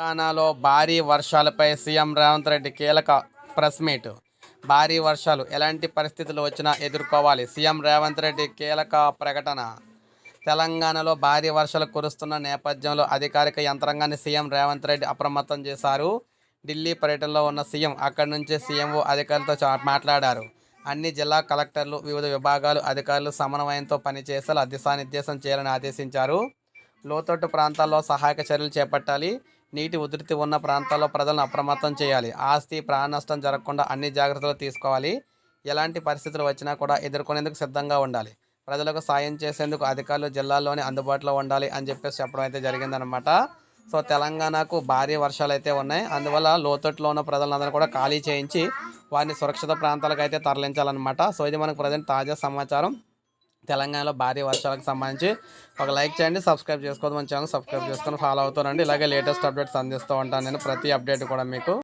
తెలంగాణలో భారీ వర్షాలపై సీఎం రేవంత్ రెడ్డి కీలక ప్రెస్ మీట్. భారీ వర్షాలు ఎలాంటి పరిస్థితులు వచ్చినా ఎదుర్కోవాలి. సీఎం రేవంత్ రెడ్డి కీలక ప్రకటన. తెలంగాణలో భారీ వర్షాలు కురుస్తున్న నేపథ్యంలో అధికారిక యంత్రాంగాన్ని సీఎం రేవంత్ రెడ్డి అప్రమత్తం చేశారు. ఢిల్లీ పర్యటనలో ఉన్న సీఎం అక్కడి నుంచే సీఎంఓ అధికారులతో మాట్లాడారు. అన్ని జిల్లా కలెక్టర్లు వివిధ విభాగాలు అధికారులు సమన్వయంతో పనిచేసేలా దిశానిర్దేశం చేయాలని ఆదేశించారు. లోతట్టు ప్రాంతాల్లో సహాయక చర్యలు చేపట్టాలి. నీటి ఉధృతి ఉన్న ప్రాంతాల్లో ప్రజలను అప్రమత్తం చేయాలి. ఆస్తి ప్రాణ నష్టం జరగకుండా అన్ని జాగ్రత్తలు తీసుకోవాలి. ఎలాంటి పరిస్థితులు వచ్చినా కూడా ఎదుర్కొనేందుకు సిద్ధంగా ఉండాలి. ప్రజలకు సాయం చేసేందుకు అధికారులు జిల్లాల్లోనే అందుబాటులో ఉండాలి అని చెప్పేసి చెప్పడం అయితే జరిగిందనమాట సో తెలంగాణకు భారీ వర్షాలు అయితే ఉన్నాయి. అందువల్ల లోతట్టులో ఉన్న ప్రజలందరూ కూడా ఖాళీ చేయించి వారిని సురక్షిత ప్రాంతాలకు అయితే తరలించాలన్నమాట. సో ఇది మనకు ప్రజెంట్ తాజా సమాచారం. తెలంగాణలో భారీ వర్షాలకు సంబంధించి ఒక లైక్ చేయండి సబ్స్క్రైబ్ చేసుకోవద్దు మన ఛానల్ సబ్స్క్రైబ్ చేసుకొని ఫాలో అవుతానండి ఇలాగే లేటెస్ట్ అప్డేట్స్ అందిస్తూ ఉంటాను నేను ప్రతి అప్డేట్ కూడా మీకు.